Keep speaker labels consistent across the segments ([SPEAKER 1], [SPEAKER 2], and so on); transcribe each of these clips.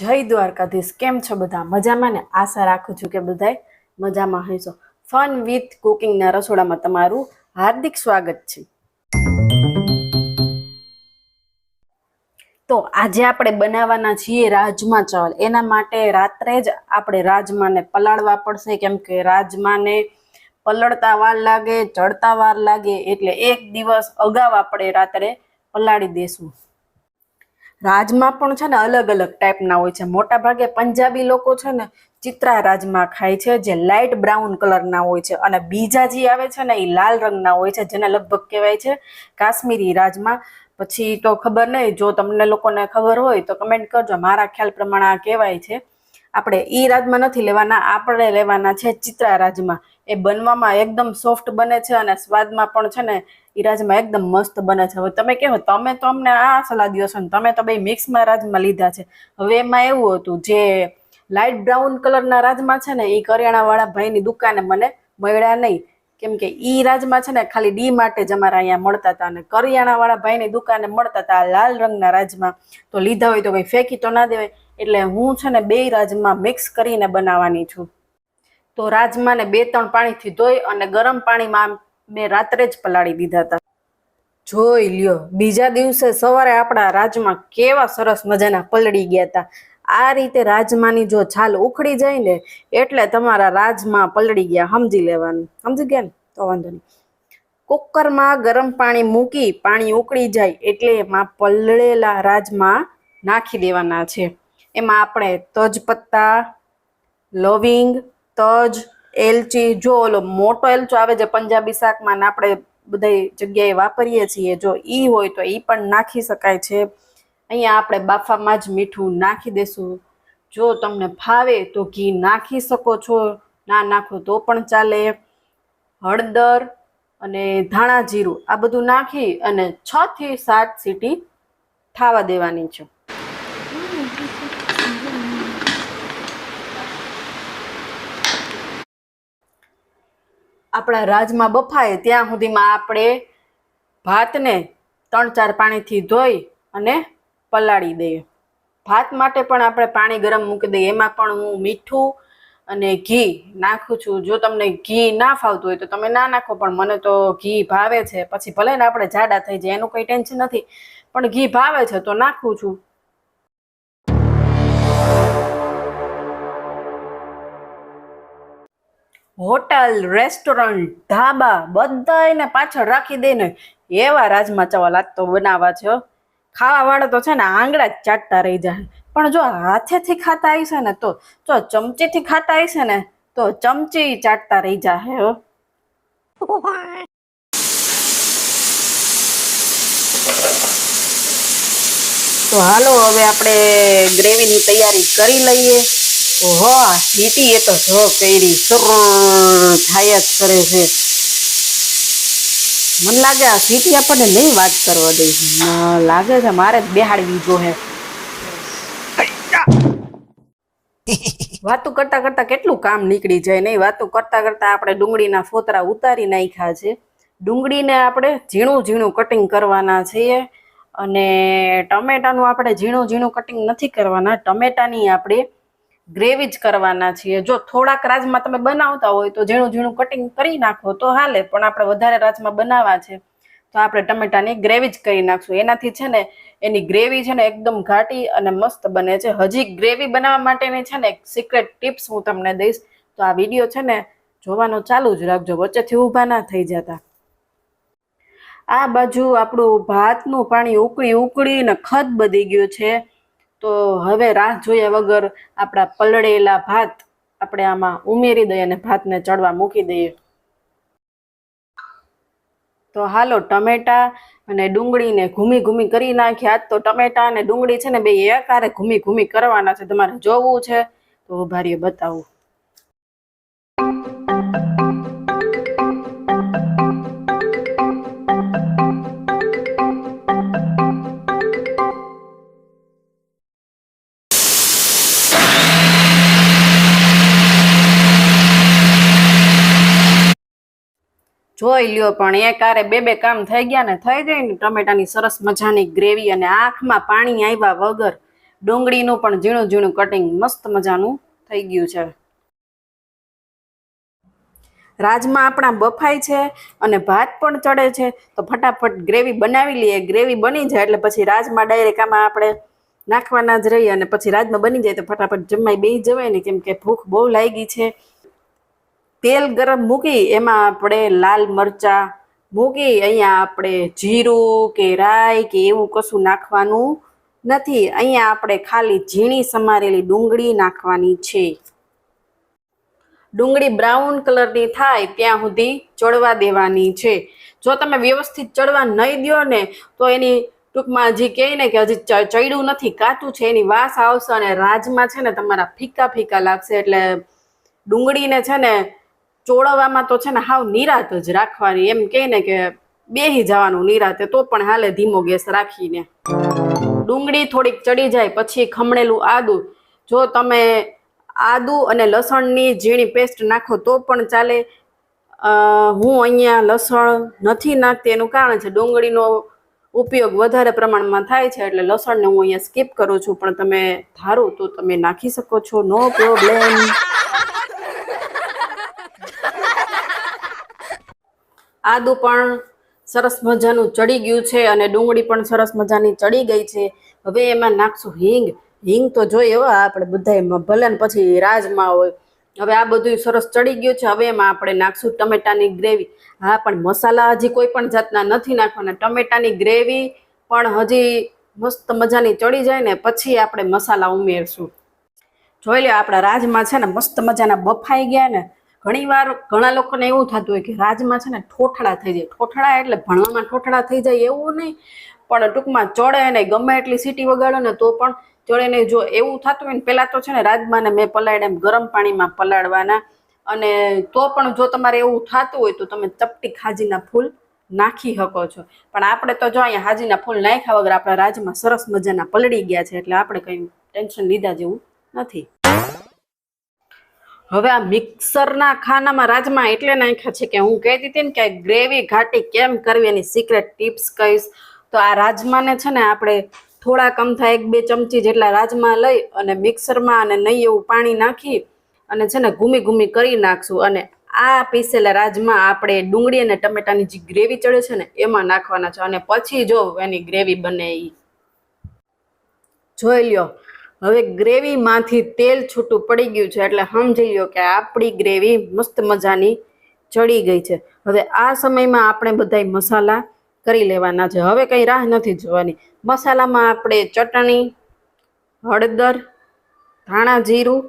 [SPEAKER 1] જય દ્વારકાધીશ. કેમ છો બધા? મજામાં ને? આશા રાખું છું કે બધાય મજામાં હશો. ફન વિથ કુકિંગના રસોડામાં તમારું હાર્દિક સ્વાગત છે. તો આજે આપણે બનાવવાના છીએ રાજમા ચાવલ. એના માટે રાત્રે જ આપણે રાજમાને પલાળવા પડશે. કેમ કે રાજમાને પલળતા વાર લાગે ચડતા વાર લાગે એટલે એક દિવસ અગાઉ આપણે રાત્રે પલાળી દેશું. રાજમા પણ છે ને અલગ અલગ ટાઈપના હોય છે. મોટા ભાગે પંજાબી લોકો છે ને ચિત્રા રાજમા ખાય છે, જે લાઇટ બ્રાઉન કલરના હોય છે. અને બીજા જે આવે છે ને એ લાલ રંગના હોય છે, જેને લગભગ કહેવાય છે કાશ્મીરી રાજમા. પછી તો ખબર નહીં જો તમને લોકોને ખબર હોય તો કમેન્ટ કરજો. મારા ખ્યાલ પ્રમાણે આ કહેવાય છે. આપણે એ રાજમા નથી લેવાના, આપણે લેવાના છે ચિત્રા રાજમા. એ બનવામાં એકદમ સોફ્ટ બને છે અને સ્વાદમાં પણ છે ને ઈ રાજમા એકદમ મસ્ત બને છે. હવે તમે કહો, તમે તો અમને આ સલાહ દો છો તમે તો બે મિક્સમાં રાજમા લીધા છે. હવે એમાં એવું હતું, જે લાઇટ બ્રાઉન કલરના રાજમા છે ને એ કરિયાણાવાળા ભાઈની દુકાને મને મળ્યા નહીં. કેમ કે ઈ રાજમા છે ને, ખાલી ડી માટે જ અમારા અહીંયા મળતા હતા અને કરિયાણાવાળા ભાઈની દુકાને મળતા હતા લાલ રંગના રાજમા. તો લીધા હોય તો કંઈ ફેંકી તો ના દેવાય. એટલે હું છે ને બે રાજમાં મિક્સ કરીને બનાવવાની છું. તો રાજમાને બે ત્રણ પાણીથી ધોઈ અને ગરમ પાણીમાં મેં રાત્રે જ પલાળી દીધા હતા. જોઈ લ્યો. બીજા દિવસે સવારે આપણા રાજમાં કેવા સરસ મજાના પલળી ગયા હતા આ રીતે રાજમાની જો છાલ ઉખડી જાય ને, એટલે તમારા રાજમાં પલળી ગયા. સમજી લેવાનું. સમજી ગયા ને? તો વાંધો નહીં. કુકરમાં ગરમ પાણી મૂકી પાણી ઉકળી જાય એટલે એમાં પલળેલા રાજમાં નાખી દેવાના છે. એમાં આપણે તજપત્તા, લવિંગ, તજ, એલચી, જો ઓલો મોટો એલચો આવે છે પંજાબી શાકમાં આપણે બધી જગ્યાએ વાપરીએ છીએ. જો ઈ હોય તો ઈ પણ નાખી શકાય છે. અહીંયા આપણે બાફામાં જ મીઠું નાખી દેશું. જો તમને ફાવે તો ઘી નાખી શકો છો. ના નાખો તો પણ ચાલે. હળદર અને ધાણા જીરું આ બધું નાખી અને છ થી સાત સીટી થાવા દેવાની છે. આપણા રાજમાં બફાય, ત્યાં સુધીમાં આપણે ભાતને ત્રણ ચાર પાણીથી ધોઈ અને પલાળી દઈએ. ભાત માટે પણ આપણે પાણી ગરમ મૂકી દઈએ. એમાં પણ હું મીઠું અને ઘી નાખું છું. જો તમને ઘી ના ફાવતું હોય તો તમે ના નાખો, પણ મને તો ઘી ભાવે છે. પછી ભલે ને આપણે જાડા થઈ જાય, એનું કંઈ ટેન્શન નથી. પણ ઘી ભાવે છે તો નાખું છું. હોટલ, રેસ્ટોરન્ટ, ધાબા બધાયને પાછળ રાખી દે ને એવા રાજમા ચાવલ આજ તો બનાવવા છે હો. ખાવા તો છે ને આંગળા જ ચાટતા રહી જાય. પણ જો હાથેથી ખાતા હશે ને તો, જો ચમચીથી ખાતા હશે ને તો ચમચી ચાટતા રહી જાય હો. તો હાલો હવે આપણે ગ્રેવીની તૈયારી કરી લઈએ. ઓહો સીટી એ તો જો કરી થાય જ કરે છે. મને લાગે આ સીટી આપણને નહીં વાત કરવા દે. લાગે છે મારે જ બેહાડવી જો હે વાતું કરતા કરતા કેટલું કામ નીકળી જાય નહીં વાતું કરતા કરતા આપણે ડુંગળીના ફોતરા ઉતારી નાખ્યા છે. ડુંગળીને આપણે ઝીણું ઝીણું કટિંગ કરવાના છીએ અને ટમેટાનું આપણે ઝીણું ઝીણું કટિંગ નથી કરવાના. ટમેટાની આપણે ગ્રેવી જ કરવાના છીએ. જો થોડાક રાજમાં તમે બનાવતા હોય તો ઝીણું ઝીણું કટિંગ કરી નાખો તો હાલે, પણ આપણે વધારે રાજમાં બનાવવા છે, તો આપણે ટમેટાની ગ્રેવી જ કરી નાખશું. એનાથી છે ને, એની ગ્રેવી છે ને એકદમ ઘાટી અને મસ્ત બને છે. હજી ગ્રેવી બનાવવા માટેની છે ને એક સિક્રેટ ટિપ્સ હું તમને દઈશ. તો આ વીડિયો છે ને, જોવાનો ચાલુ જ રાખજો. વચ્ચેથી ઊભા ના થઈ જતા. આ બાજુ આપણું ભાતનું પાણી ઉકળી ઉકળીને ખદ બધી ગયું છે. તો હવે રાહ જોયા વગર આપણા પલળેલા ભાત આપણે આમાં ઉમેરી દઈએ અને ભાતને ચડવા મૂકી દઈએ. તો હાલો ટમેટા અને ડુંગળીને ઘૂમી ઘૂમી કરી નાખી આજ તો ટમેટા અને ડુંગળી છે ને બે એકારે ઘૂમી ઘૂમી કરવાના છે. તમારે જોવું છે તો ઊભા બતાવું. જોઈ લ્યો, પણ એ કારે બે બે કામ થઈ ગયા ને થઈ ગઈ ને, ટમેટાની સરસ મજાની ગ્રેવી અને આંખમાં પાણી આવ્યા વગર ડુંગળીનું પણ ઝીણું ઝીણું કટિંગ મસ્ત મજાનું થઈ ગયું છે. રાજમાં આપણા બફાય છે અને ભાત પણ ચડે છે, તો ફટાફટ ગ્રેવી બનાવી લઈએ. ગ્રેવી બની જાય એટલે પછી રાજમાં ડાયરેક્ટ આમાં આપણે નાખવાના જ રહીએ અને પછી રાજમાં બની જાય તો ફટાફટ જમાઈ બે જવાય ને, કેમ કે ભૂખ બહુ લાગી છે. તેલ ગરમ મૂકી એમાં આપણે લાલ મરચાં મૂકી અહીંયા આપણે જીરું કે રાઈ કે એવું કશું નાખવાનું નથી. અહીંયા આપણે ખાલી ઝીણી સમારેલી ડુંગળી નાખવાની છે. ડુંગળી બ્રાઉન કલરની થાય ત્યાં સુધી ચડવા દેવાની છે. જો તમે વ્યવસ્થિત ચડવા નહીં દો ને તો એની ટૂંકમાં હજી કહે ને કે હજી ચડ્યું નથી, કાચું છે, એની વાસ આવશે અને રાજમાં છે ને તમારા ફીકા ફીકા લાગશે એટલે ડુંગળીને છે ને ચોળવામાં તો છે ને હાવ નિરાત જ રાખવાની. એમ કહે ને કે બેહી જવાનું નિરાતે, તો પણ હાલે ધીમો ગેસ રાખીને. ડુંગળી થોડીક ચડી જાય, પછી ખમણેલું આદું. જો તમે આદું અને લસણની ઝીણી પેસ્ટ નાખો, તો પણ ચાલે. હું અહીંયા લસણ નથી નાખતી, એનું કારણ છે ડુંગળીનો ઉપયોગ વધારે પ્રમાણમાં થાય છે, એટલે લસણને હું અહીંયા સ્કીપ કરું છું, પણ તમે ધારો તો તમે નાખી શકો છો, નો પ્રોબ્લેમ. આદુ પણ સરસ મજાનું ચડી ગયું છે અને ડુંગળી પણ સરસ મજાની ચડી ગઈ છે. હવે એમાં નાખશું હિંગ. હિંગ તો જોઈએ હો, આપણે બધા ભલે ને પછી રાજમાં હોય. હવે આ બધું સરસ ચડી ગયું છે. હવે એમાં આપણે નાખશું ટમેટાની ગ્રેવી. હા, પણ મસાલા હજી કોઈ પણ જાતના નથી નાખવાના. ટમેટાની ગ્રેવી પણ હજી મસ્ત મજાની ચડી જાય ને પછી આપણે મસાલા ઉમેરશું. જોઈ લો આપણા રાજમાં છે ને મસ્ત મજાના બફાઈ ગયા ને ઘણીવાર ઘણા લોકોને એવું થતું હોય કે રાજમાં છે ને ઠોઠડા થઈ જાય. ઠોઠડા એટલે ભણવામાં ઠોઠડા થઈ જાય એવું નહીં. પણ ટૂંકમાં ચડે ને ગમે એટલી સીટી વગાડો ને તો પણ ચડે નહીં જો એવું થતું હોય ને પહેલાં તો છે ને રાજમાને મેં પલાળ્યા એમ ગરમ પાણીમાં પલાળવાના. અને તો પણ જો તમારે એવું થતું હોય તો તમે ચપટી ખાજીના ફૂલ નાખી શકો છો. પણ આપણે તો જો અહીંયા હાજીના ફૂલ નાખ્યા વગર આપણા રાજમાં સરસ મજાના પલળી ગયા છે એટલે આપણે કંઈ ટેન્શન લીધા જેવું નથી. હવે આ મિક્સરના ખાનામાં રાજમાં એટલે નાખ્યા છે કે હું કહી દીધી ને કે ગ્રેવી ઘાટી કેમ કરવી એની સિક્રેટ ટિપ્સ કહીશ. તો આ રાજમાને છે ને આપણે થોડા કમથા એક બે ચમચી જેટલા રાજમા લઈ અને મિક્સરમાં અને નહીં એવું પાણી નાખી અને છે ને ઘૂમી ઘૂમી કરી નાખશું. અને આ પીસેલા રાજમાં આપણે ડુંગળી અને ટમેટાની જે ગ્રેવી ચડે છે ને એમાં નાખવાના છે. અને પછી જો એની ગ્રેવી બને એ જોઈ લ્યો. હવે ગ્રેવીમાંથી તેલ છૂટું પડી ગયું છે એટલે સમજી લ્યો કે આપણી ગ્રેવી મસ્ત મજાની ચડી ગઈ છે. હવે આ સમયમાં આપણે બધાય મસાલા કરી લેવાના છે. હવે કંઈ રાહ નથી જોવાની. મસાલામાં આપણે ચટણી, હળદર, ધાણા જીરું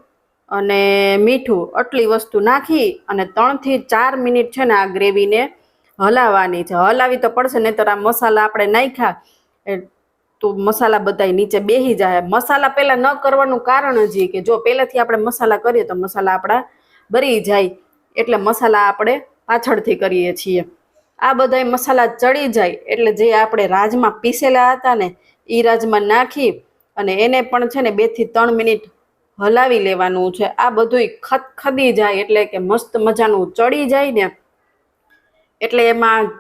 [SPEAKER 1] અને મીઠું આટલી વસ્તુ નાખી અને ત્રણથી ચાર મિનિટ છે ને આ ગ્રેવીને હલાવવાની છે. હલાવી તો પડશે નહીં તો આ મસાલા આપણે નાખ્યા તો મસાલા બધાય નીચે બેહી જાય. મસાલા પહેલાં ન કરવાનું કારણ જ કે જો પહેલેથી આપણે મસાલા કરીએ તો મસાલા આપણા બરી જાય. એટલે મસાલા આપણે પાછળથી કરીએ છીએ. આ બધાય મસાલા ચડી જાય એટલે જે આપણે રાજમાં પીસેલા હતા ને, એ રાજમાં નાખી અને એને પણ છે ને બેથી ત્રણ મિનિટ હલાવી લેવાનું છે. આ બધુંય ખદખદી જાય એટલે કે મસ્ત મજાનું ચડી જાય ને. એટલે એમાં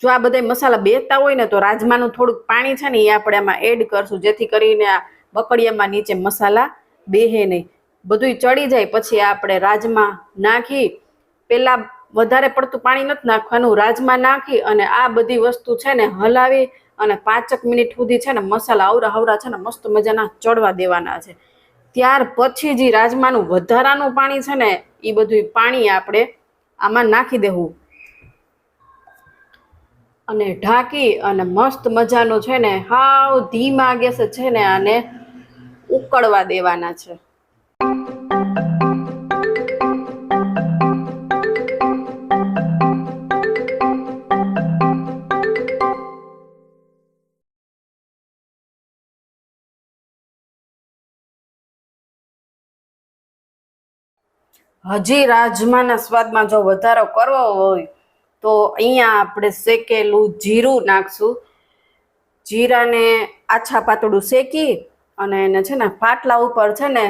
[SPEAKER 1] જો આ બધા મસાલા બેતા હોય ને તો રાજમાનું થોડુંક પાણી છે ને એ આપણે આમાં એડ કરશું. જેથી કરીને આ બકડિયામાં નીચે મસાલા બેહે નહીં. બધુંય ચડી જાય, પછી આપણે રાજમા નાખી. પહેલાં વધારે પડતું પાણી નથી નાખવાનું, રાજમા નાખી અને આ બધી વસ્તુ છે ને હલાવી અને પાંચક મિનિટ સુધી છે ને મસાલા આવરા હવરા છે ને મસ્ત મજાના ચડવા દેવાના છે. ત્યાર પછી જે રાજમાનું વધારાનું પાણી છે ને એ બધું પાણી આપણે આમાં નાખી દેવું. અને ઢાંકી અને મસ્ત મજાનું છે ને હાવ ધીમા ગેસે છે ને આને ઉકળવા દેવાના છે. હજી રાજમાના સ્વાદમાં જો વધારો કરવો હોય તો અહીંયા આપણે શેકેલું જીરું નાખશું. જીરાને આછા પાતળું શેકી અને એને છે ને પાટલા ઉપર છે ને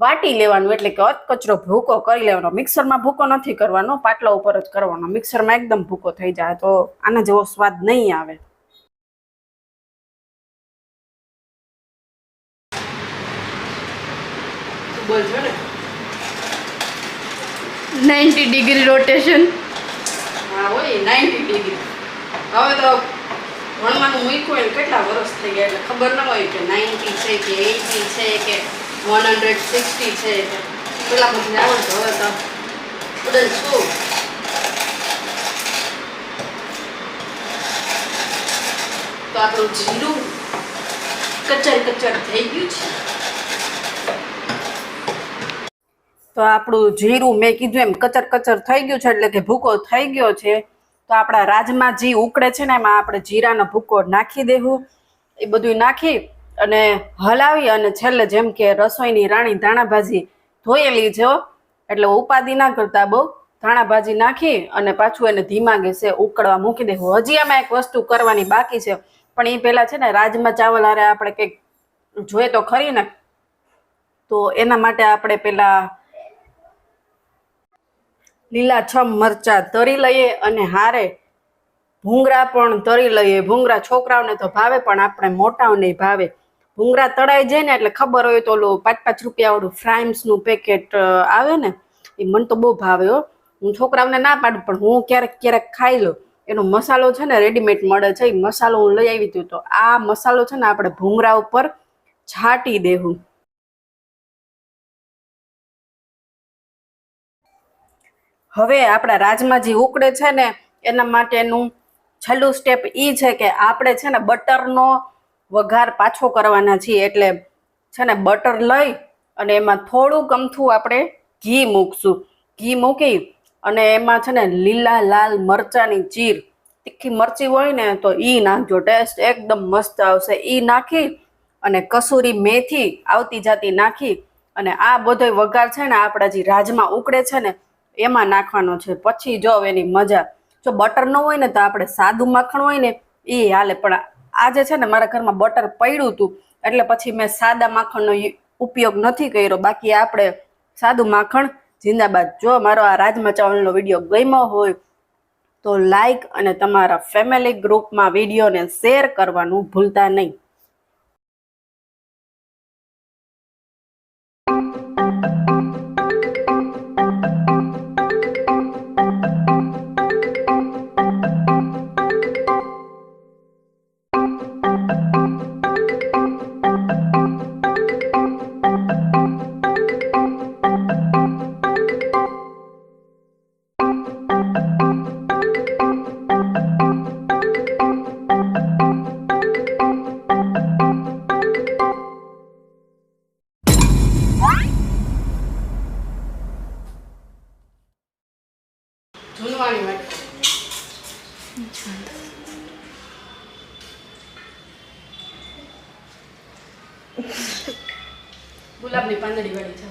[SPEAKER 1] વાટી લેવાનું, એટલે કે અધકચરો ભૂકો કરી લેવાનો. મિક્સરમાં ભૂકો નથી કરવાનો, પાટલા ઉપર જ કરવાનો. મિક્સરમાં એકદમ ભૂકો થઈ જાય તો આના જેવો સ્વાદ નહીં આવે.
[SPEAKER 2] Ninety degree rotation.
[SPEAKER 1] હોય નાઇન્ટી ડિગ્રી હવે તો ભણવાનું મૂક્યું હોય કેટલા વર્ષ થઈ ગયા એટલે ખબર ન હોય કે નાઇન્ટી છે કે એટી છે કે વન હંડ્રેડ સિક્સટી છે. પેલા બધું આવડતું. હવે તો બધું શું? તો આપણું જીરું કચર કચર થઈ ગયું છે. તો આપણું જીરું મેં કીધું એમ કચર કચર થઈ ગયું છે એટલે કે ભૂકો થઈ ગયો છે. તો આપણા રાજમાં જી ઉકળે છે ને એમાં આપણે જીરાનો ભૂકો નાખી દેવું એ બધું નાખી અને હલાવી અને છેલ્લે જેમ કે રસોઈની રાણી ધાણાભાજી ધોયેલી છે એટલે ઉપાધિ ના કરતા બહુ. ધાણાભાજી નાખી અને પાછું એને ધીમા ગેસે ઉકળવા મૂકી દેવું હજી આમાં એક વસ્તુ કરવાની બાકી છે. પણ એ પહેલાં છે ને રાજમા ચાવલ હારે આપણે કંઈક જોઈએ તો ખરી ને. તો એના માટે આપણે પેલા લીલાછમ મરચા તરી લઈએ અને હારે ભૂંગરા પણ તરી લઈએ. ભૂંગરા છોકરાઓને તો ભાવે, પણ આપણે મોટાઓને ભાવે. ભૂંગરા તળાઈ જાય ને એટલે ખબર હોય તો ઓલું પાંચ પાંચ રૂપિયાવાળું ફ્રાઇમ્સનું પેકેટ આવે ને, એ મને તો બહુ ભાવે હો. હું છોકરાઓને ના પાડું, પણ હું ક્યારેક ક્યારેક ખાઈ લઉં. એનો મસાલો છે ને રેડીમેડ મળે છે, એ મસાલો હું લઈ આવી હતી તો આ મસાલો છે ને આપણે ભૂંગળા ઉપર છાંટી દેવું હવે આપણા રાજમાં જે ઉકળે છે ને, એના માટેનું છેલ્લું સ્ટેપ એ છે કે આપણે છે ને બટરનો વઘાર પાછો કરવાના છીએ. એટલે છે ને બટર લઈ અને એમાં થોડુંક અમથું આપણે ઘી મૂકશું. ઘી મૂકી અને એમાં છે ને લીલા લાલ મરચાંની ચીર તીખી મરચી હોય ને તો એ નાખજો. ટેસ્ટ એકદમ મસ્ત આવશે. એ નાખી અને કસૂરી મેથી આવતી જાતી નાખી અને આ બધો વઘાર છે ને આપણા જે રાજમાં ઉકળે છે ને એમાં નાખવાનો છે. પછી જો એની મજા, જો બટર ન હોય ને તો આપણે સાદું માખણ હોય ને, એ હાલે. પણ આજે છે ને મારા ઘરમાં બટર પડ્યું હતું એટલે પછી મેં સાદા માખણનો ઉપયોગ નથી કર્યો. બાકી આપણે સાદું માખણ, જિંદાબાદ. જો મારો આ રાજમા ચાવલનો વીડિયો ગમ્યો હોય, તો લાઈક અને તમારા ફેમિલી ગ્રુપમાં વિડીયોને શેર કરવાનું ભૂલતા નહીં. ગુલાબની પાંદડી વાળી છે સમજો